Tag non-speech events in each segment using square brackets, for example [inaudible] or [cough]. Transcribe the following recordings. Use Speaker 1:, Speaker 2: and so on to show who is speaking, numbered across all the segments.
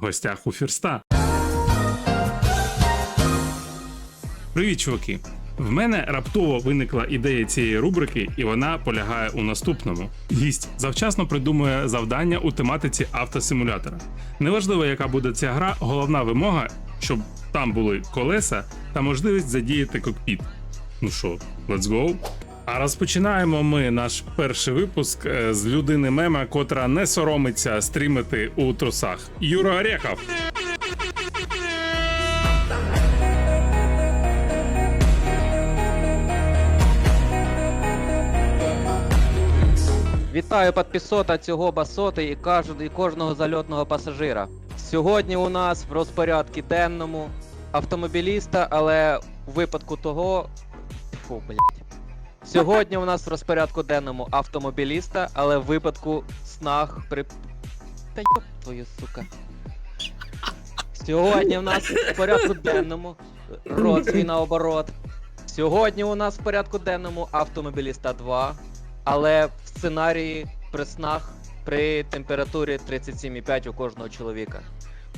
Speaker 1: гостях у Фірста. Привіт, чуваки! В мене раптово виникла ідея цієї рубрики, і вона полягає у наступному: гість завчасно придумує завдання у тематиці автосимулятора. Неважливо, яка буде ця гра, головна вимога, щоб там були колеса та можливість задіяти кокпіт. Ну що, let's go? А розпочинаємо ми наш перший випуск е, з людини мема, котра не соромиться стрімити у трусах. Юра Орехов.
Speaker 2: Вітаю підписота цього басоти і кажу- і кожного зальотного пасажира. Сьогодні у нас в розпорядку денному автомобіліста, але у випадку того. Фу, блядь. Сьогодні у нас в розпорядку денному автомобіліста, але в випадку снаг при. Та йоп твою сука. Сьогодні у нас в порядку денному рот свій наоборот. Сьогодні у нас в порядку денному автомобіліста 2, але в сценарії при снах при температурі 37,5 у кожного чоловіка.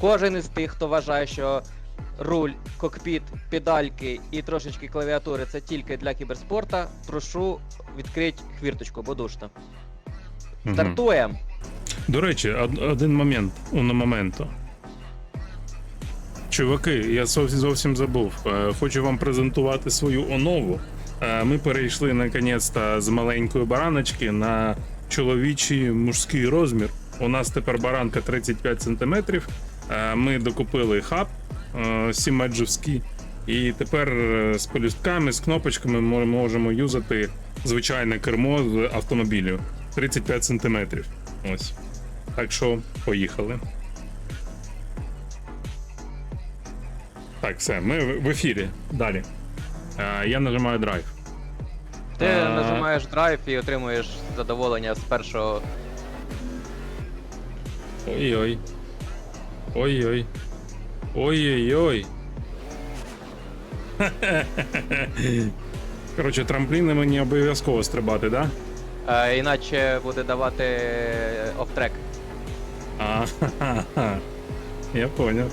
Speaker 2: Кожен із тих, хто вважає, що руль, кокпіт, педальки і трошечки клавіатури це тільки для кіберспорта, прошу відкрити хвірточку, бо душно. Стартуємо!
Speaker 1: До речі, од- один момент уно моменту. Чуваки, я зовсім зовсім забув. Е, Хочу вам презентувати свою онову. Е, Ми перейшли наконець-то з маленької бараночки на чоловічий мужський розмір. У нас тепер баранка 35 см. Ми докупили хаб е, сімеджовський. І тепер е, з полюстками, з кнопочками ми можемо юзати звичайне кермо з автомобілю 35 см. Ось. Так що, поїхали. Так, все, ми в ефірі. Далі. Е, я нажимаю драйв.
Speaker 2: Ти
Speaker 1: А.
Speaker 2: нажимаєш драйв і отримуєш задоволення з першого.
Speaker 1: Ой-ой. Ой-ой. Ой-ой-ой. [laughs] Коротше, трампліни мені обов'язково стрибати, да?
Speaker 2: Е, іначе буде давати офтрек.
Speaker 1: А, ха-ха-ха. Я поняв.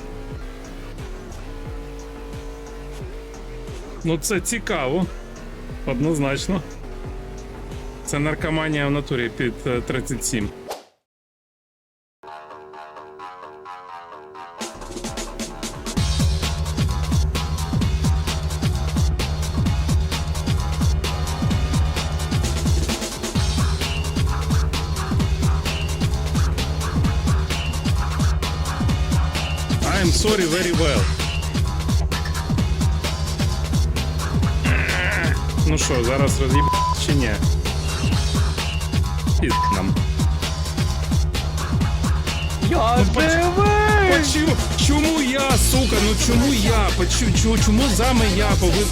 Speaker 1: Ну, це цікаво. Однозначно. Це наркоманія в натурі під е, 37. Sorry very well. Ну що, зараз роз'їб чи ні? Під нам.
Speaker 2: Я
Speaker 1: Ну, поч- Почему? Чому я, сука? Ну чому я? Почу, чому, чому саме я повинен...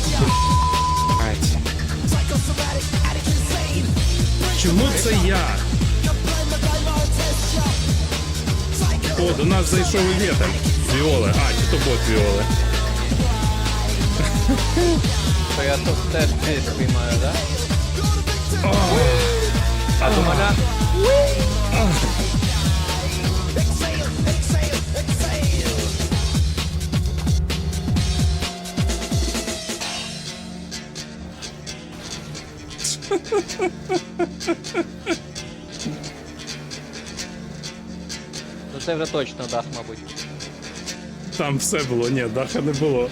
Speaker 1: Чому це я? О, до нас зайшов і вітер. Віоли. А, чи то бот Віоли.
Speaker 2: То я тут теж десь спіймаю, да? А до мене? Ну це вже точно дах, мабуть.
Speaker 1: Там все було, ні, даха не було.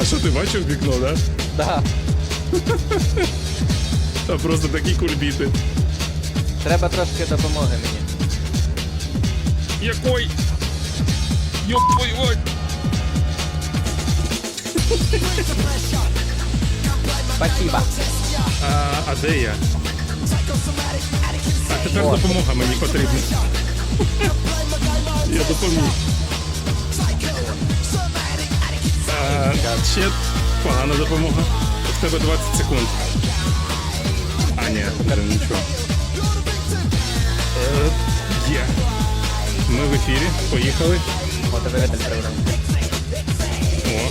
Speaker 1: А що ти бачив вікно, да?
Speaker 2: Да.
Speaker 1: Там просто такі кульбіти.
Speaker 2: Треба трошки допомоги мені.
Speaker 1: Якой? Йоп твою мать!
Speaker 2: Спасибо.
Speaker 1: А, а де я? А тепер допомога мені потрібна. Я допоміг. А, ще погана допомога. В тебе 20 секунд. А, ні, нічого. Е, Є. Ми в ефірі. Поїхали. О.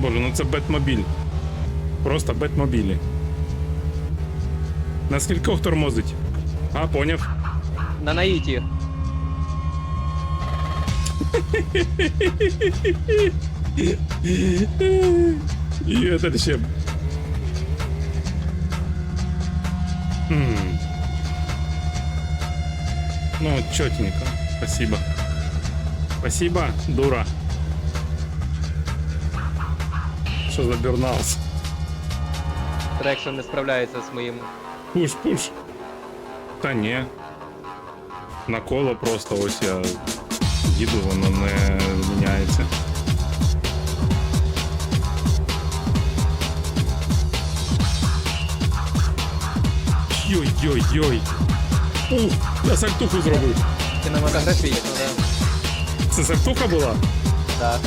Speaker 1: Боже, ну це Бетмобіль. Просто Бетмобілі. На скількох тормозить? А, поняв.
Speaker 2: На наїті.
Speaker 1: И это ще. М. Ну, четенько. Спасибо. Спасибо, дура. Що за бюрнаус?
Speaker 2: Трекшн не справляється з моїм.
Speaker 1: Пуш, пуш. Та ні. На коло просто ось я їду, воно не міняється. Йой-йой-йой. Ух, я сальтуху зробив.
Speaker 2: Кінематографічно, да.
Speaker 1: Це сальтуха була?
Speaker 2: Так.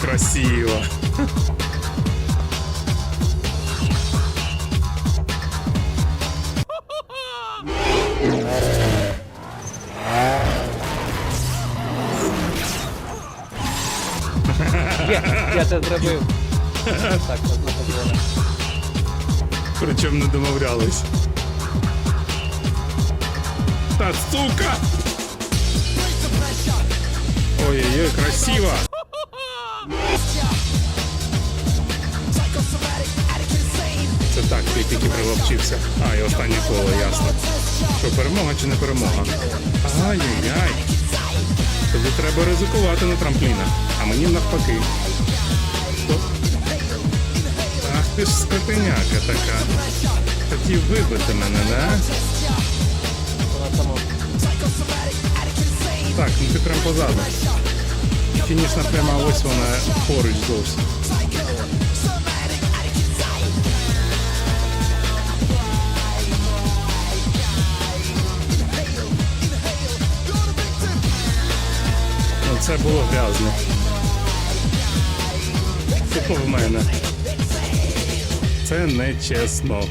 Speaker 1: Красиво.
Speaker 2: Я це зробив. Так, одна позвола.
Speaker 1: Причому не домовлялись. Та сука! Ой-ой-ой, красиво! Це так, ти тільки приловчився. А, і останнє коло, ясно. Що, перемога чи не перемога? Ай-яй-яй. Тобі треба ризикувати на трамплінах, а мені навпаки. Стоп. Ах ти ж скотиняка така. Хотів вибити мене, да? Так, ну ти прям позаду. Фінішна пряма ось вона поруч зовсім. Це було грязно. Тупо в мене. Це не чесно.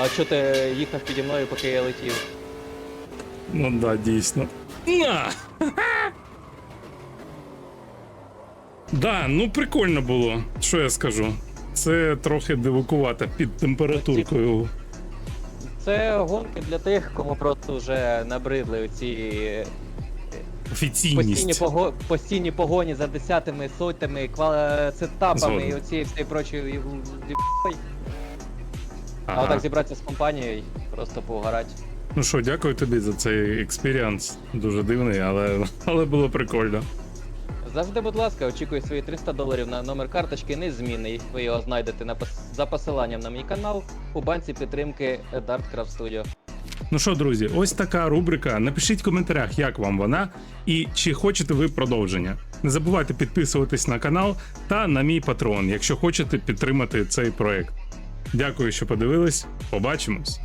Speaker 2: А чого ти їхав піді мною, поки я летів?
Speaker 1: Ну да, дійсно. На! Да, ну прикольно було. Що я скажу? Це трохи дивакувато під температуркою.
Speaker 2: Це гонки для тих, кому просто вже набридли оці постійні,
Speaker 1: Офіційність.
Speaker 2: пого... постійні погоні за десятими, сотнями, ква... сетапами
Speaker 1: Згоден.
Speaker 2: і оці всі прочі і- і- А
Speaker 1: Ага.
Speaker 2: отак зібратися з компанією, просто поугарати.
Speaker 1: Ну що, дякую тобі за цей експіріанс. Дуже дивний, але, але було прикольно.
Speaker 2: Завжди, будь ласка, очікую свої 300 доларів на номер карточки незмінний. Ви його знайдете на пос... за посиланням на мій канал у банці підтримки Dartcraft Studio.
Speaker 1: Ну що, друзі, ось така рубрика. Напишіть в коментарях, як вам вона, і чи хочете ви продовження. Не забувайте підписуватись на канал та на мій патрон, якщо хочете підтримати цей проект. Дякую, що подивились. Побачимось!